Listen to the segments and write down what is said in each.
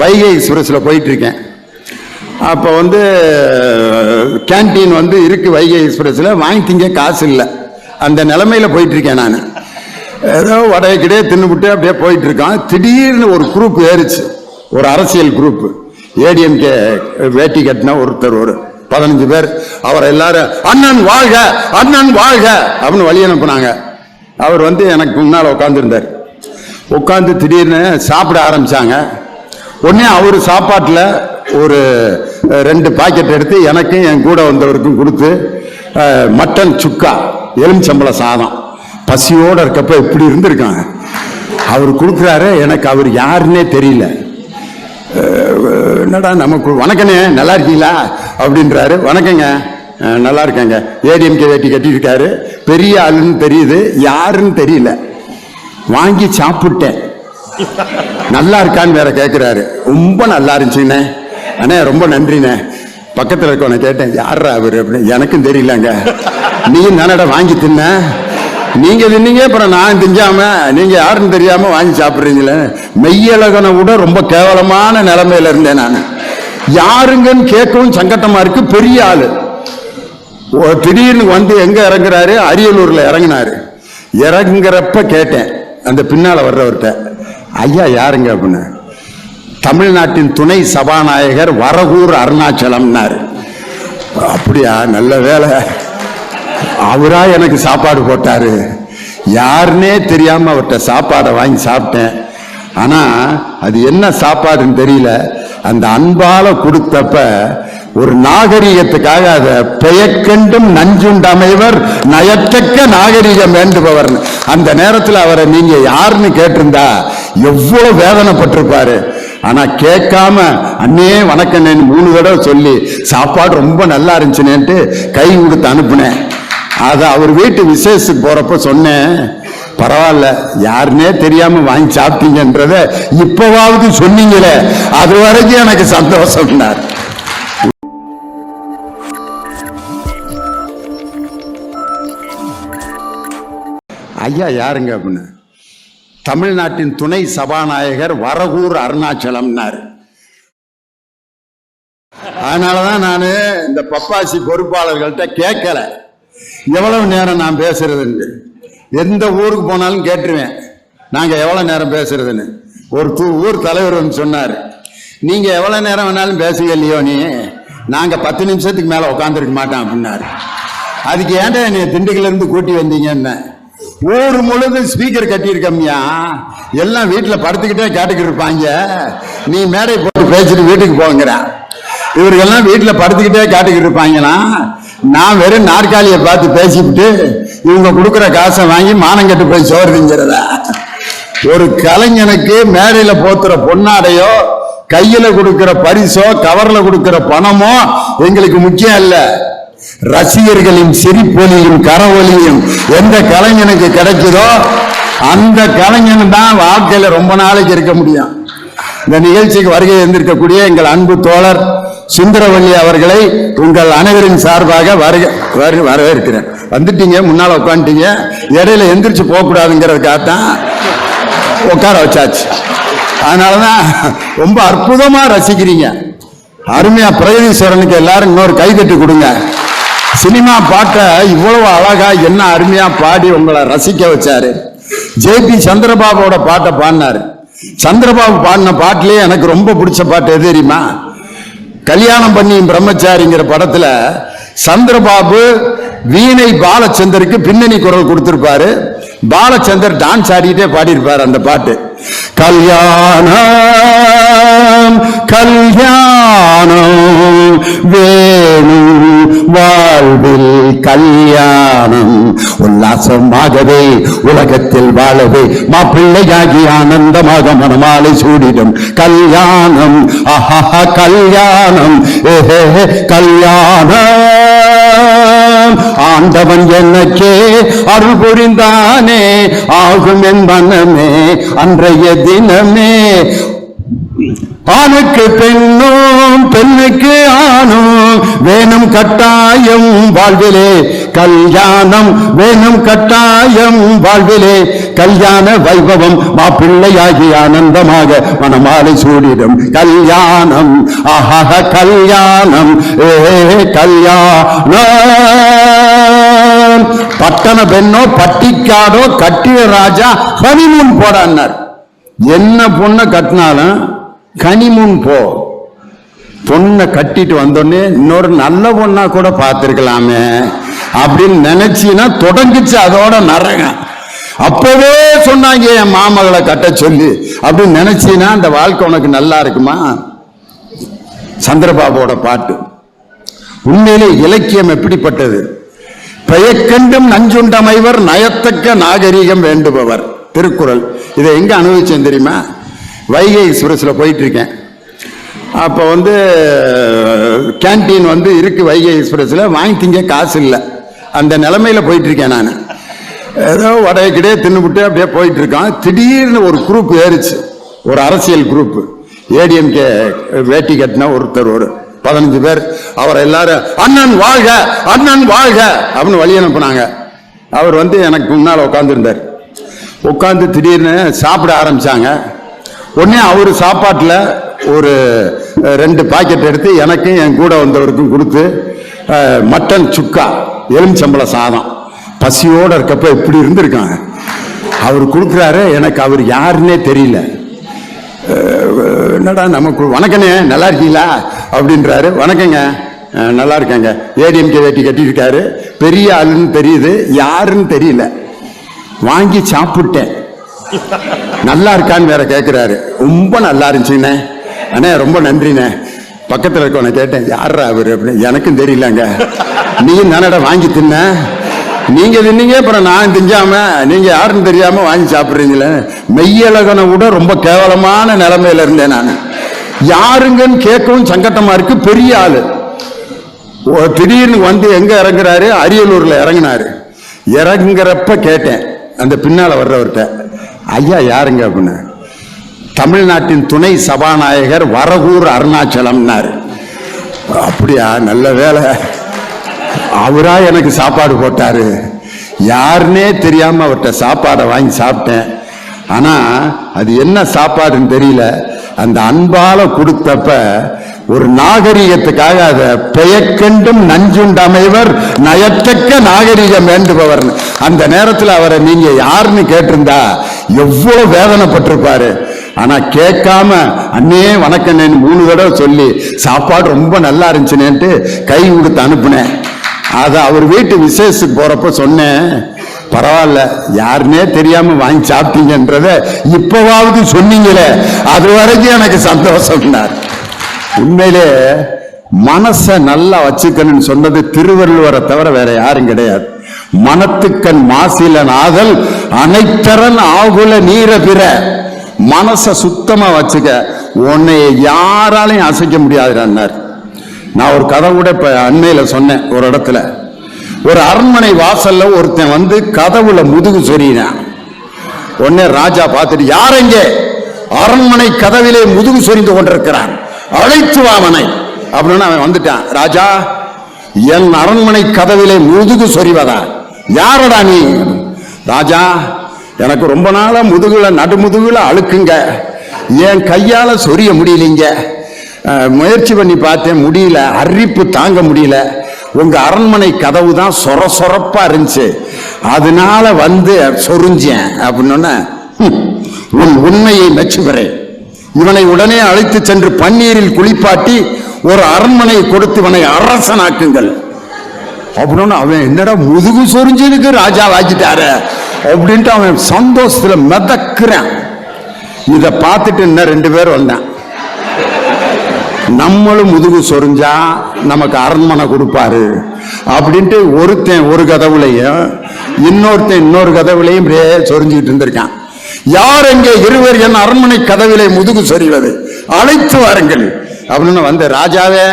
வைகை எக்ஸ்பிரஸில் போயிட்டுருக்கேன். அப்போ வந்து கேண்டீன் வந்து இருக்குது வைகை எக்ஸ்பிரஸில் வாங்கி திங்க காசு இல்லை. அந்த நிலமையில் போயிட்டுருக்கேன் நான். ஏதோ வடைய கிடையே தின்னுபிட்டு அப்படியே போயிட்டுருக்கான். திடீர்னு ஒரு குரூப் ஏறுச்சு. ஒரு அரசியல் குரூப்பு ஏடிஎம்கே வேட்டி கட்டின ஒருத்தர் ஒரு பதினஞ்சு பேர். அவர் எல்லாரும் அண்ணன் வாழ்க அண்ணன் வாழ்க அப்படின்னு வழி அனுப்புனாங்க. அவர் வந்து எனக்கு முன்னால் உட்காந்துருந்தார் உட்காந்து திடீர்னு சாப்பிட ஆரம்பிச்சாங்க. உடனே அவர் சாப்பாட்டில் ஒரு ரெண்டு பாக்கெட் எடுத்து எனக்கும் என் கூட வந்தவருக்கும் கொடுத்து மட்டன் சுக்கா எலுமிச்சம்பள சாதம். பசியோடு இருக்கப்ப இப்படி இருந்திருக்காங்க. அவர் கொடுக்குறாரு எனக்கு அவர் யாருன்னே தெரியல. என்னடா நமக்கு வணக்கண்ணே நல்லா இருக்கீங்களா? அப்படின்றாரு. வணக்கங்க. நல்லா இருக்கேங்க. ஏடிஎம்கே வேட்டி கட்டியிருக்காரு. பெரிய ஆளுன்னு தெரியுது. யாருன்னு தெரியல. வாங்கி சாப்பிட்டேன். நல்லா இருக்கான்னு வேற கேட்குறாரு ரொம்ப நல்லா இருந்துச்சுண்ணே அண்ணே ரொம்ப நன்றிண்ணே பக்கத்தில் இருக்கவனை கேட்டேன் யாரா அவர் அப்படின்னு. எனக்கும் தெரியலங்க. நீயும் தானடா வாங்கி தின்ன? நீங்க தின்னீங்க அப்புறம் நான் திஞ்சாம நீங்க யாருன்னு தெரியாம வாங்கி சாப்பிட்றீங்களே? மெய்யழகனை விட ரொம்ப கேவலமான நிலைமையில இருந்தேன் நான். யாருங்கன்னு கேட்கவும் சங்கட்டமா இருக்கு பெரிய ஆளு. ஓ, திடீர்னு வந்து எங்க இறங்குறாரு? அரியலூர்ல இறங்கினாரு. இறங்குறப்ப கேட்டேன் அந்த பின்னால வர்றவர்கிட்ட. ஐயா யாருங்க அப்படின்னு? தமிழ்நாட்டின் துணை சபாநாயகர் வரகூர் அருணாச்சலம்னாரு. அப்படியா நல்ல வேலை. அவரா எனக்கு சாப்பாடு போட்டாரு. யாருன்னே தெரியாம அவர்கிட்ட சாப்பாடை வாங்கி சாப்பிட்டேன். ஆனா அது என்ன சாப்பாடுன்னு தெரியல. அந்த அன்பால கொடுத்தப்ப ஒரு நாகரிகத்துக்காக அதை பெயக்கண்டும் நஞ்சுண்டமைவர் நயத்தக்க நாகரிகம் வேண்டுபவர் அந்த நேரத்தில் அவரை நீங்க யாருன்னு கேட்டிருந்தா எவ்வளவு வேதனைப்பட்டிருப்பாரு. ஆனா கேட்காம அண்ணே வணக்கண்ணேன்னு மூணு தடவை சொல்லி சாப்பாடு ரொம்ப நல்லா இருந்துச்சுனேன்ட்டு கை கொடுத்து அனுப்புனேன். அதை அவர் வீட்டு விசேஷத்துக்கு போறப்ப சொன்னேன் பரவாயில்ல யாருன்னே தெரியாம வாங்கி சாப்பிட்டீங்கன்றத இப்பவாவது சொன்னீங்களே அது வரைக்கும் எனக்கு சந்தோஷம்னார் ஐயா யாருங்க அப்படின்னு. தமிழ்நாட்டின் துணை சபாநாயகர் வரகூர் அருணாச்சலம்னாரு. அதனாலதான் நான் இந்த பப்பாசி பொறுப்பாளர்கள்ட்ட கேட்கல. எவ்வளவு நேரம் நான் பேசுறதுன்னு. எந்த ஊருக்கு போனாலும் கேட்டுருவேன். நாங்க எவ்வளவு நேரம் பேசுறதுன்னு. ஒரு ஊர் தலைவர் வந்து சொன்னார். நீங்க எவ்வளவு நேரம் வேணாலும் பேசுங்க இல்லையோ நீ? நாங்க பத்து நிமிஷத்துக்கு மேல உட்காந்துருக்க மாட்டோம் அப்படின்னாரு. அதுக்கு ஏன்டா என்னை திண்டுக்கல்ல இருந்து கூட்டி வந்தீங்கன்னு. ஊர் முழுதும் ஸ்பீக்கர் கட்டியிருக்கம்யா. எல்லாம் வீட்டில் படுத்துக்கிட்டே கேட்டுக்கிட்டு இருப்பாங்க. நீ மேடை போட்டு பேசிட்டு வீட்டுக்கு போங்கிறான் இவர்கள்லாம் வீட்டில் படுத்துக்கிட்டே கேட்டுக்கிட்டு இருப்பாங்கன்னா நான் வெறும் நாற்காலியை பார்த்து பேசிவிட்டு இவங்க கொடுக்குற காசை வாங்கி மானங்கட்டு போய் சோறுதுங்கிறதா? ஒரு கலைஞனுக்கு மேடையில் போத்துற பொன்னாடையோ கையில் கொடுக்குற பரிசோ கவரில் கொடுக்குற பணமோ எங்களுக்கு முக்கியம் இல்லை. ரசிகர்களின் சிரிப்பொலியும் கரவொலியும் எந்த கலைஞனுக்கு கிடைக்குதோ அந்த கலைஞன் தான் வாழ்க்கையில ரொம்ப நாளைக்கு இருக்க முடியும். இந்த நிகழ்ச்சிக்கு வருகை இருந்திருக்கக்கூடிய எங்கள் அன்பு தோழர் சுந்தரவல்லி அவர்களை உங்கள் அனைவரின் சார்பாக வருக வரு வரவேற்கிறேன். வந்துட்டீங்க முன்னால உட்காந்துட்டீங்க. இடையில எந்திரிச்சு போகக்கூடாதுங்கிறதுக்காகத்தான் உட்கார வச்சாச்சு. அதனாலதான் ரொம்ப அற்புதமா ரசிக்கிறீங்க. அருமையா பிரகதீஸ்வரனுக்கு எல்லாரும் இன்னொரு கைதட்டி கொடுங்க. சினிமா பாட்டை இவ்வளவு அழகா என்ன அருமையா பாடி உங்களை ரசிக்க வச்சாரு. ஜேபி சந்திரபாபுவோட பாட்டை பாடினாரு. சந்திரபாபு பாடின பாட்டிலே எனக்கு ரொம்ப பிடிச்ச பாட்டு எது தெரியுமா? கல்யாணம் பண்ணி பிரம்மச்சாரிங்கிற படத்துல சந்திரபாபு வீணை பாலச்சந்தருக்கு பின்னணி குரல் கொடுத்திருப்பாரு. பாலச்சந்தர் டான்ஸ் ஆடிக்கிட்டே பாடியிருப்பாரு அந்த பாட்டு. கல்யாணம் கல்யாணம் வேணும் வாழ்வில் கல்யாணம். உல்லாசமாகவே உலகத்தில் வாழவே மாப்பிள்ளையாகி ஆனந்தமாக மனமாலை சூடிடும் கல்யாணம். ஆஹா கல்யாணம். ஏஹே கல்யாணம். ஆண்டவன் என்னக்கே அருள் புரிந்தானே ஆகும் என் மனமே. இன்றைய தினமே. ஆணுக்கு பெண்ணும் பெண்ணுக்கு ஆணும் வேணும் கட்டாயம் வாழ்விலே. கல்யாணம் வேணும் கட்டாயம் வாழ்விலே. கல்யாண வைபவம் மாப்பிள்ளையாகி ஆனந்தமாக மனமாலை சூடிடும். கல்யாணம் ஆஹாக கல்யாணம் ஏ கல்யாணம். பட்டண பெண்ணோ பட்டிக்காடோ கட்டிய ராஜா ஹனிமூன் போடான்னார். என்ன பொண்ணை கட்டினாலும் கனிமூன் போ. பொண்ணை கட்டிட்டு வந்தோடனே இன்னொரு நல்ல பொண்ணா கூட பார்த்துருக்கலாமே அப்படின்னு நினைச்சின்னா தொடங்கிச்சு அதோட நரகம். அப்பவே சொன்னாங்க என் மாமகளை கட்ட சொல்லி. அப்படின்னு நினைச்சீன்னா அந்த வாழ்க்கை உனக்கு நல்லா இருக்குமா? சந்திரபாபுவோட பாட்டு. உண்மையிலே இலக்கியம் எப்படிப்பட்டது? பெயக்கண்டும் நஞ்சுண்டமைவர் நயத்தக்க நாகரிகம் வேண்டுபவர். திருக்குறள். இதை எங்கே அனுபவிச்சேன் தெரியுமா? வைகை எக்ஸ்பிரஸ்ல போயிட்டுருக்கேன். அப்போ வந்து கேண்டீன் வந்து இருக்குது வைகை எக்ஸ்பிரஸில் வாங்கி திங்க காசு இல்லை. அந்த நிலமையில் போயிட்டுருக்கேன் நான். ஏதோ வடைய கிடையே தின்னுபிட்டு அப்படியே போயிட்டுருக்கான். திடீர்னு ஒரு குரூப் ஏறிச்சு. ஒரு அரசியல் குரூப்பு ஏடிஎம்கே வேட்டி கட்டின ஒருத்தர் ஒரு பதினஞ்சு பேர். அவர் எல்லாரும் அண்ணன் வாழ்க! அண்ணன் வாழ்க! அப்படின்னு வழி அனுப்புனாங்க. அவர் வந்து எனக்கு முன்னால் உட்காந்துருந்தார் உட்காந்து திடீர்னு சாப்பிட ஆரம்பித்தாங்க உடனே அவர் சாப்பாட்டில் ஒரு ரெண்டு பாக்கெட் எடுத்து எனக்கும் என் கூட வந்தவருக்கும் கொடுத்து மட்டன் சுக்கா எலுமிச்சம்பள சாதம். பசியோடு இருக்கப்ப இப்படி இருந்திருக்காங்க. அவர் கொடுக்குறாரு எனக்கு அவர் யாருன்னே தெரியல. என்னடா நமக்கு வணக்கண்ணே நல்லா இருக்கீங்களா? அப்படின்றாரு. வணக்கங்க. நல்லா இருக்கேங்க. ஏடிஎம்கே வேட்டி கட்டியிருக்காரு. பெரிய ஆளுன்னு தெரியுது. யாருன்னு தெரியல. வாங்கி சாப்பிட்டேன். நல்லா இருக்கான்னு வேற கேட்குறாரு ரொம்ப நல்லா இருந்துச்சுண்ணே. அண்ணே ரொம்ப நன்றிண்ணே. பக்கத்தில் இருக்கவனை கேட்டேன் யாரா அவர் அப்படின்னு. எனக்கும் தெரியலங்க. நீ தானடா வாங்கி தின்ன? நீங்க தின்னீங்க அப்புறம் நான் திஞ்சாம நீங்க யாருன்னு தெரியாம வாங்கி சாப்பிட்றீங்களே? மெய்யழகனை விட ரொம்ப கேவலமான நிலைமையில இருந்தேன் நான். யாருங்கன்னு கேட்கவும் சங்கட்டமா இருக்கு பெரிய ஆளு. ஓ, திடீர்னு வந்து எங்க இறங்குறாரு? அரியலூர்ல இறங்குனாரு. இறங்குறப்ப கேட்டேன். அந்த பின்னால் வர்றவர்கிட்ட ஐயா யாருங்க? அப்படின்னு. தமிழ்நாட்டின் துணை சபாநாயகர் வரகூர் அருணாச்சலம்னாரு. அப்படியா நல்ல வேலை. அவரா எனக்கு சாப்பாடு போட்டாரு. யாருன்னே தெரியாமல் அவர்கிட்ட சாப்பாடை வாங்கி சாப்பிட்டேன். ஆனால் அது என்ன சாப்பாடுன்னு தெரியல. அந்த அன்பால கொடுத்தப்ப ஒரு நாகரிகத்துக்காக அதை பெயக்கண்டும் நஞ்சுண்டமைவர் நயத்தக்க நாகரிகம் வேண்டுபவர் அந்த நேரத்தில் அவரை நீங்க யாருன்னு கேட்டிருந்தா எவ்வளவு வேதனைப்பட்டிருப்பாரு. ஆனா கேட்காம அண்ணே வணக்கண்ணேன்னு மூணு தடவை சொல்லி சாப்பாடு ரொம்ப நல்லா இருந்துச்சுனேன்ட்டு கை கொடுத்து அனுப்புனேன். அதை அவர் வீட்டு விசேஷத்துக்கு போறப்ப சொன்னேன். பரவாயில்ல யாருன்னே தெரியாம வாங்கி சாப்பிட்டீங்கன்றத இப்பவாவது சொன்னீங்களே அது வரைக்கும் எனக்கு சந்தோஷம்னார். உண்மையிலே மனசை நல்லா வச்சுக்கணும்னு சொன்னது திருவள்ளுவரை தவிர வேற யாரும் கிடையாது. மனத்துக்கண் மாசிலன் ஆதல் அனைத்தரன் ஆகுல நீர பிற. மனசை சுத்தமா வச்சுக்க உன்னை யாராலையும் அசைக்க முடியாதுன்னார் நான் ஒரு கதை கூட இப்ப அண்மையில சொன்னேன் ஒரு இடத்துல. ஒரு அரண்மனை வாசல்ல ஒருத்தன் வந்து கதவுல முதுகு சொறினான் உடனே ராஜா பார்த்துட்டு யார் எங்கே அரண்மனை கதவிலே முதுகு சொரிந்து கொண்டிருக்கிறான். அழைத்து வாமனை அப்படின்னு அவன் வந்துட்டான். ராஜா என் அரண்மனை கதவிலே முதுகு சொறிவதா? யாரடா நீ? ராஜா எனக்கு ரொம்ப நாளா முதுகுல நடுமுதுகுல அழுக்குங்க. என் கையால சொரிய முடியலைங்க. முயற்சி பண்ணி பார்த்தேன் முடியல. அரிப்பு தாங்க முடியல. உங்க அரண்மனை கதவு தான் சொர சொரப்பா இருந்துச்சு. அதனால வந்து சொரிஞ்சேன் அப்படின்னு உன் உண்மையை மெச்சுகிறேன் இவனை உடனே அழைத்து சென்று பன்னீரில் குளிப்பாட்டி ஒரு அரண்மனை கொடுத்து இவனை அரசனாக்குங்கள். அப்படின்னு அவன் என்னடா முதுகு சொரிஞ்சதுக்கு ராஜா வாக்கிட்டாரு அப்படின்ட்டு அவன் சந்தோஷத்துல மிதக்குறான். இதை பார்த்துட்டு இன்னும் ரெண்டு பேர் வந்தான். நம்மளும் முதுகு சொரிஞ்சா நமக்கு அரண்மனை கொடுப்பாரு. அப்படின்ட்டு ஒருத்தன் ஒரு கதவுலையும் இன்னொருத்தன் இன்னொரு கதவுலையும் இப்படியே சொரிஞ்சுக்கிட்டு இருந்திருக்கான். யார் எங்கே இருவர் என் அரண்மனை கதவிலே முதுகு சொறிவது அழைத்து வாருங்கள். அப்படின்னு வந்த ராஜாவே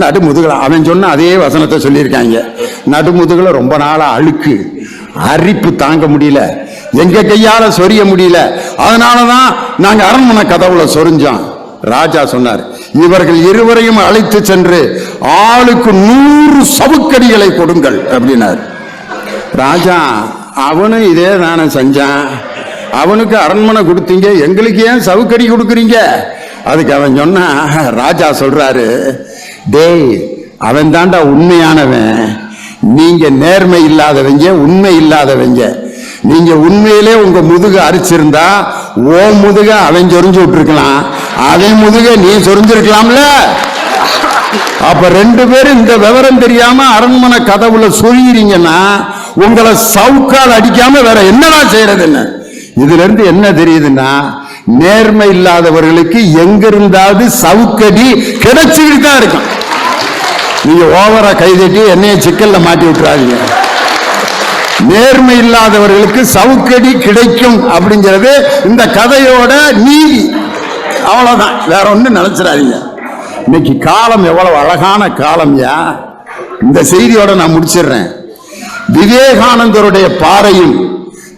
நடுமுதுகுல அவன் சொன்ன அதே வசனத்தை சொல்லியிருக்காங்க. நடுமுதுகுல ரொம்ப நாளாக அழுக்கு அரிப்பு தாங்க முடியல. எங்க கையால சொரிய முடியல. அதனாலதான் நாங்க அரண்மனை கதவுல சொரிஞ்சோம். ராஜா சொன்னார் இவர்கள் இருவரையும் அழைத்து சென்று ஆளுக்கு நூறு சவுக்கடிகளை கொடுங்கள் அப்படின்னார். ராஜா அவனும் இதே தானே செஞ்சான். அவனுக்கு அரண்மனை கொடுத்தீங்க எங்களுக்கு ஏன் சவுக்கடி கொடுக்குறீங்க? அதுக்கு அவன் சொன்னா ராஜா சொல்றாரு டேய் அவன் தாண்டா உண்மையானவன். நீங்க நேர்மை இல்லாதவங்க உண்மை இல்லாதவங்க. நீங்க உண்மையிலே உங்க முதுகு அரிச்சிருந்தா ஓ முதுக அவன் சொரிஞ்சு விட்டுருக்கலாம். அவன் முதுக நீ சொரிஞ்சிருக்கலாம்ல. அப்ப ரெண்டு பேரும் இந்த விவரம் தெரியாம அரண்மனை கதவுல சொல்லிறீங்கன்னா உங்களை சவுக்கால் அடிக்காம வேற என்னடா செய்யறதுன்னு? இதுல இருந்து என்ன தெரியுதுன்னா நேர்மை இல்லாதவர்களுக்கு எங்க இருந்தாவது சவுக்கடி கிடைச்சுக்கிட்டு தான் இருக்கும். நீங்க ஓவரா கைதட்டி என்னைய சிக்கல்ல மாட்டி விட்டுறாதீங்க. நேர்மை இல்லாதவர்களுக்கு சவுக்கடி கிடைக்கும் அப்படிங்கிறது இந்த கதையோட நீதி. அவ்வளோதான் வேற ஒன்றும் நினைச்சிடாதீங்க. இன்னைக்கு காலம் எவ்வளவு அழகான காலம்யா. இந்த செய்தியோட நான் முடிச்சிடுறேன். விவேகானந்தருடைய பாறையும்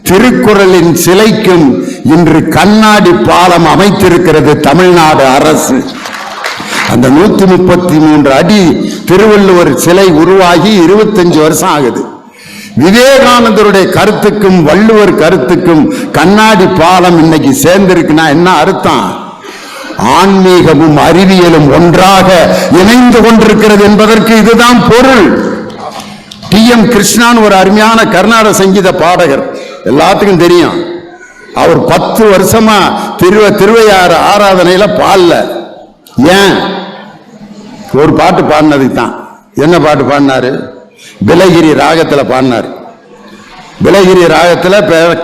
திருக்குறளின் சிலைக்கும் இன்று கண்ணாடி பாலம் அமைத்திருக்கிறது தமிழ்நாடு அரசு. அந்த நூத்தி முப்பத்தி மூன்று அடி திருவள்ளுவர் சிலை உருவாகி இருபத்தஞ்சு வருஷம் ஆகுது. விவேகானந்தருடைய கருத்துக்கும் வள்ளுவர் கருத்துக்கும் கண்ணாடி பாலம் இன்னைக்கு சேர்ந்திருக்குன்னா என்ன அர்த்தம்? ஆன்மீகமும் அறிவியலும் ஒன்றாக இணைந்து கொண்டிருக்கிறது என்பதற்கு இதுதான் பொருள். டி. எம். கிருஷ்ணான் ஒரு அருமையான கர்நாடக சங்கீத பாடகர் எல்லாத்துக்கும் தெரியும். அவர் பத்து வருஷமா திருவ திருவையாறு ஆராதனையில பாடல. ஏன்? ஒரு பாட்டு பாடினதுக்கு தான் என்ன பாட்டு பாடினாரு? பிலகிரி ராகத்துல பாடினார். பிலகிரி ராகத்துல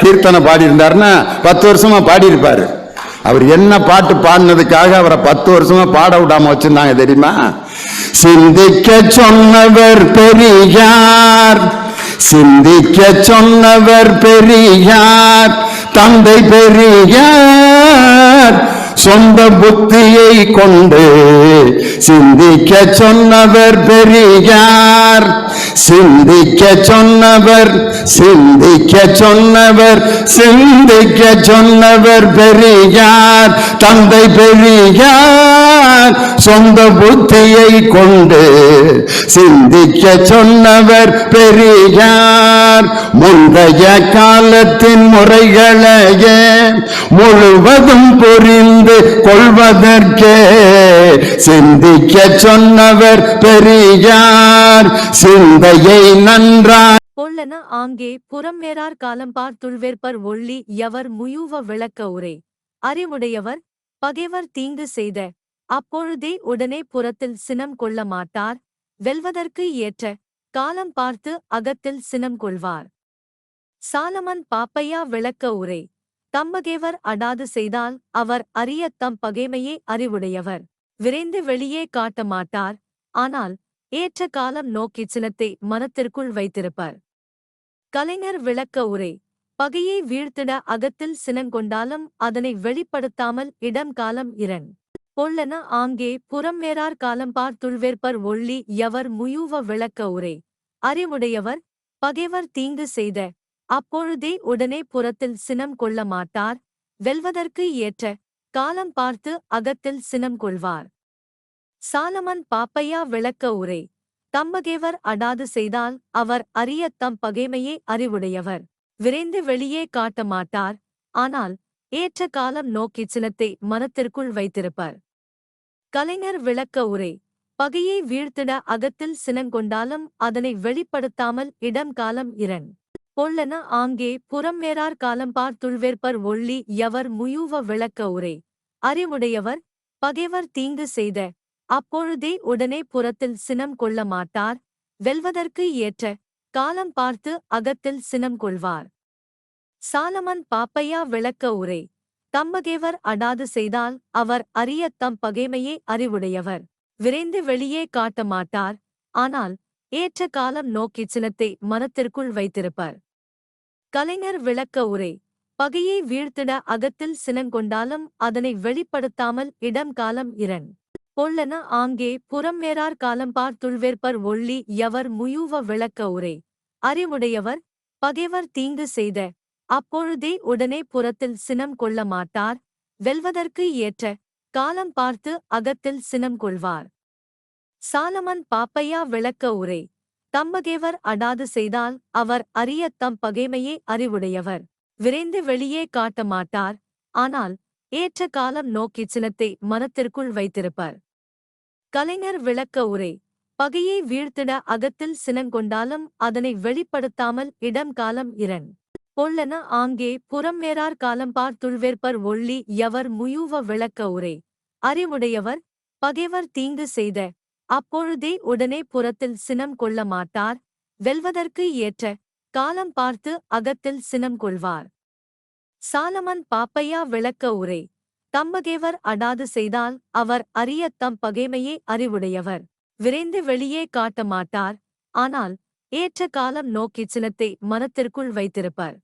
கீர்த்தனை பாடி இருந்தாருன்னா பத்து வருஷமா பாடியிருப்பார். அவர் என்ன பாட்டு பாடினதுக்காக அவரை பத்து வருஷமா பாட விடாம வச்சிருந்தாங்க தெரியுமா? சிந்திக்க சொன்னவர் பெரியார் சிந்திக்க சொன்னவர் பெரியார் தந்தை பெரியார் சொந்த புத்தியை கொண்டு சிந்திக்க சொன்னவர் பெரியார். சிந்திக்க சொன்னவர் சிந்திக்க சொன்னவர் சிந்திக்க சொன்னவர் பெரியார் தந்தை பெரியார் சொந்த புத்தியை கொண்டு சிந்திக்க சொன்னவர் பெரியார். முந்தைய காலத்தின் முறைகளையே முழுவதும் புரிந்து கொள்வதற்கே. சிந்திக்க சொன்னவர் பெரியார். சிந்தையை நன்றாய் கொள்ளன ஆங்கே புறமேறார் காலம் பார்த்துள்வேற்பர் ஒள்ளி எவர் முயூவ விளக்க உரை. அறிவுடையவர் பகைவர் தீங்கு செய்த. அப்பொழுதே உடனே புறத்தில் சினம் கொள்ள மாட்டார். வெல்வதற்கு ஏற்ற காலம் பார்த்து அகத்தில் சினம் கொள்வார். சாலமன் பாப்பையா விளக்க உரை. தம்மகேவர் அடாது செய்தால் அவர் அறிய தம் பகைமையே அறிவுடையவர். விரைந்து வெளியே காட்ட மாட்டார். ஆனால் ஏற்ற காலம் நோக்கி சினத்தை மனத்திற்குள் வைத்திருப்பர். கலைஞர் விளக்க உரை. பகையை வீழ்த்திட அகத்தில் சினங்கொண்டாலும் அதனை வெளிப்படுத்தாமல் இடம் காலம் இரண் பொல்லன ஆங்கே புறமேறார் காலம் பார்த்துள்வேற்பர் ஒள்ளி எவர் முயூவ விளக்க உரை. அறிவுடையவர் பகைவர் தீங்கு செய்த அப்பொழுதே உடனே புறத்தில் சினம் கொள்ள மாட்டார். வெல்வதற்கு ஏற்ற காலம் பார்த்து அகத்தில் சினம் கொள்வார். சாலமன் பாப்பையா விளக்க உரை. தம்பகேவர் அடாது செய்தால் அவர் அறிய தம் பகைமையே அறிவுடையவர். விரைந்து வெளியே காட்ட மாட்டார். ஆனால் ஏற்ற காலம் நோக்கி சினத்தை மனத்திற்குள் வைத்திருப்பர். கலைஞர் விளக்க உரை. பகையை வீழ்த்திட அகத்தில் சினங்கொண்டாலும் அதனை வெளிப்படுத்தாமல் இடம் காலம் இரண் பொல்லன ஆங்கே புறம்மேரார் காலம் பார்த்துள்வேற்பர் ஒள்ளி எவர் முயூவ விளக்க உரை. அறிவுடையவர் பகைவர் தீங்கு செய்த அப்பொழுதே உடனே புறத்தில் சினம் கொள்ள மாட்டார் வெல்வதற்கு ஏற்ற காலம் பார்த்து அகத்தில் சினம் கொள்வார். சாலமன் பாப்பையா விளக்க உரை. தம்பகேவர் அடாது செய்தால் அவர் அறிய தம் பகைமையே அறிவுடையவர். விரைந்து வெளியே காட்ட மாட்டார் ஆனால் ஏற்ற காலம் நோக்கி சினத்தை மனத்திற்குள் வைத்திருப்பர். கலைஞர் விளக்க உரை பகையை வீழ்த்திட அகத்தில் சினங்கொண்டாலும் அதனை வெளிப்படுத்தாமல் இடம் காலம் இரண் பொல்லன ஆங்கே புறமேறார் காலம் பார்த்துள்வேற்பர் ஒள்ளி எவர் முயூவ விளக்க உரை. அறிவுடையவர் பகைவர் தீங்கு செய்த அப்பொழுதே உடனே புறத்தில் சினம் கொள்ள மாட்டார். வெல்வதற்கு ஏற்ற காலம் பார்த்து அகத்தில் சினம் கொள்வார். சாலமன் பாப்பையா விளக்க உரை. தம்மகேவர் அடாது செய்தால் அவர் அறிய தம் பகைமையே அறிவுடையவர். விரைந்து வெளியே காட்ட மாட்டார். ஆனால் ஏற்ற காலம் நோக்கி சினத்தை மனத்திற்குள் வைத்திருப்பர். கலைஞர் விளக்க உரை. பகையை வீழ்த்திட அகத்தில் சினங்கொண்டாலும் அதனை வெளிப்படுத்தாமல் இடம் காலம் இரண் பொல்லன ஆங்கே புறம்மேறார் காலம்பார் துள்வேற்பர் ஒள்ளி எவர் முயூவ விளக்க உரை. அறிவுடையவர் பகைவர் தீங்கு செய்த அப்பொழுதே உடனே புறத்தில் சினம் கொள்ள மாட்டார். வெல்வதற்கு ஏற்ற காலம் பார்த்து அகத்தில் சினம் கொள்வார். சாலமன் பாப்பையா விளக்க உரை. தம்பகேவர் அடாது செய்தால் அவர் அறிய தம் பகைமையே அறிவுடையவர். விரைந்து வெளியே காட்ட மாட்டார். ஆனால் ஏற்ற காலம் நோக்கி சினத்தை மனத்திற்குள் வைத்திருப்பர்.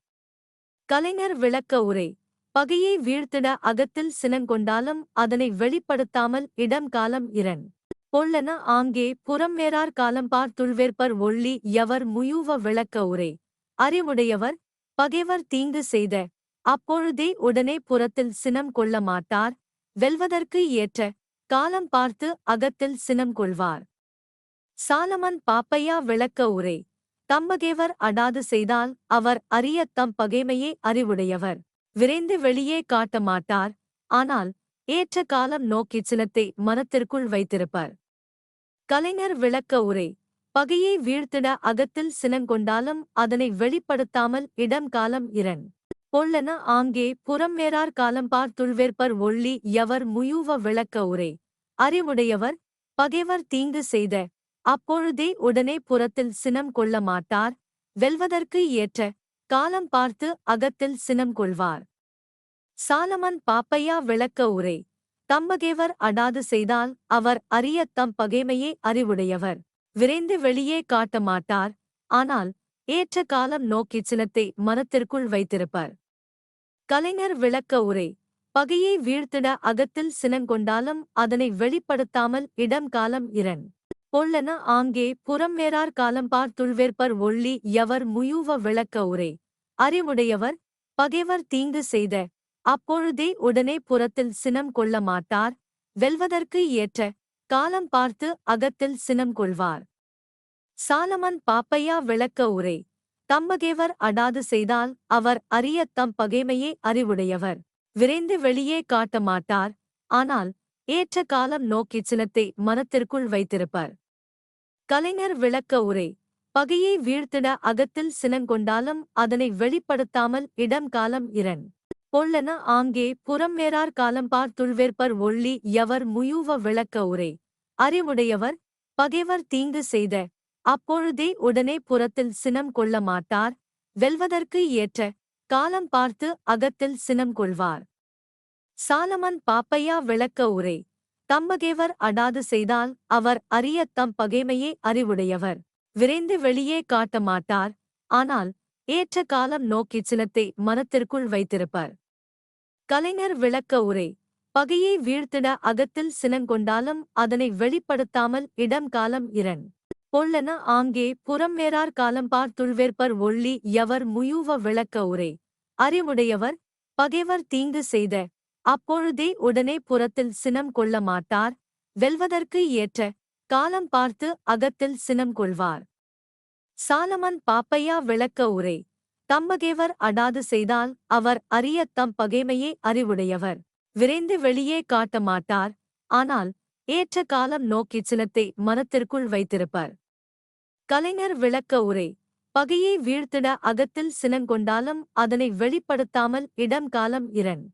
கலைஞர் விளக்க உரை. பகையை வீழ்த்திட அகத்தில் சினங்கொண்டாலும் அதனை வெளிப்படுத்தாமல் இடம் காலம் இரண் பொல்லன ஆங்கே புறம்மேறார் காலம்பார் துள்வேற்பர் ஒள்ளி எவர் முயூவ விளக்க உரை. அறிவுடையவர் பகைவர் தீங்கு செய்த அப்பொழுதே உடனே புறத்தில் சினம் கொள்ள மாட்டார் வெல்வதற்கு ஏற்ற காலம் பார்த்து அகத்தில் சினம் கொள்வார். சாலமன் பாப்பையா விளக்க உரை. தம்பகேவர் அடாது செய்தால் அவர் அறிய தம் பகைமையே அறிவுடையவர். விரைந்து வெளியே காட்ட மாட்டார் ஆனால் ஏற்ற காலம் நோக்கி சினத்தை மனத்திற்குள் வைத்திருப்பர். கலைஞர் விளக்க உரை. பகையை வீழ்த்திட அகத்தில் சினங்கொண்டாலும் அதனை வெளிப்படுத்தாமல் இடம் காலம் இரண் பொல்லன ஆங்கே புறம்மேறார் காலம்பார் துள்வேற்பர் ஒள்ளி எவர் முயூவ விளக்க உரை. அறிவுடையவர் பகைவர் தீங்கு செய்த அப்பொழுதே உடனே புறத்தில் சினம் கொள்ள மாட்டார் வெல்வதற்கு ஏற்ற காலம் பார்த்து அகத்தில் சினம் கொள்வார். சாலமன் பாப்பையா விளக்க உரை. தம்மகேவர் அடாது செய்தால் அவர் அறிய தம் பகைமையே அறிவுடையவர். விரைந்து வெளியே காட்ட மாட்டார். ஆனால் ஏற்ற காலம் நோக்கி சினத்தை மனத்திற்குள் வைத்திருப்பர். கலைஞர் விளக்க உரை. பகையை வீழ்த்திட அகத்தில் சினங்கொண்டாலும் அதனை வெளிப்படுத்தாமல் இடம் காலம் இரண் பொல்லன ஆங்கே புறம்மேறார் காலம்பார் பார்த்துள்வேற்பர் ஒள்ளி எவர் முயூவ விளக்க உரை. அறிவுடையவர் பகைவர் தீங்கு செய்த அப்பொழுதே உடனே புறத்தில் சினம் கொள்ள மாட்டார். வெல்வதற்கு ஏற்ற காலம் பார்த்து அகத்தில் சினம் கொள்வார். சாலமன் பாப்பையா விளக்க உரை. தம்பகேவர் அடாது செய்தால் அவர் அறிய தம் பகைமையே அறிவுடையவர். விரைந்து வெளியே காட்ட மாட்டார். ஆனால் ஏற்ற காலம் நோக்கி சினத்தை மனத்திற்குள் வைத்திருப்பர். கலைஞர் விளக்க உரை. பகையை வீழ்த்திட அகத்தில் சினங்கொண்டாலும் அதனை வெளிப்படுத்தாமல் இடம் காலம் இரண் பொல்லன ஆங்கே புறம்மேறார் காலம்பார் துள்வேற்பர் ஒள்ளி எவர் முயூவ விளக்க உரை. அறிவுடையவர் பகைவர் தீங்கு செய்த அப்பொழுதே உடனே புறத்தில் சினம் கொள்ள மாட்டார் வெல்வதற்கு ஏற்ற காலம் பார்த்து அகத்தில் சினம் கொள்வார். சாலமன் பாப்பையா விளக்க உரை. தம்பகேவர் அடாது செய்தால் அவர் அறிய தம் பகைமையே அறிவுடையவர். விரைந்து வெளியே காட்ட மாட்டார் ஆனால் ஏற்ற காலம் நோக்கி சினத்தை மனத்திற்குள் வைத்திருப்பர். கலைஞர் விளக்க உரை பகையை வீழ்த்திட அகத்தில் சினங்கொண்டாலும் அதனை வெளிப்படுத்தாமல் இடம் காலம் இரண் பொல்லன ஆங்கே புறம்மேறார் காலம்பார் பார்த்துள்வேற்பர் ஒள்ளி எவர் முயூவ விளக்க உரை. அறிவுடையவர் பகைவர் தீங்கு செய்த அப்பொழுதே உடனே புறத்தில் சினம் கொள்ள மாட்டார். வெல்வதற்கு ஏற்ற காலம் பார்த்து அகத்தில் சினம் கொள்வார். சாலமன் பாப்பையா விளக்க உரை. தம்மகேவர் அடாது செய்தால் அவர் அறிய தம் பகைமையே அறிவுடையவர். விரைந்து வெளியே காட்ட மாட்டார். ஆனால் ஏற்ற காலம் நோக்கி சினத்தை மனத்திற்குள் வைத்திருப்பர். கலைஞர் விளக்க உரை. பகையை வீழ்த்திட அகத்தில் சினங்கொண்டாலும் அதனை வெளிப்படுத்தாமல் இடம் காலம் இரண்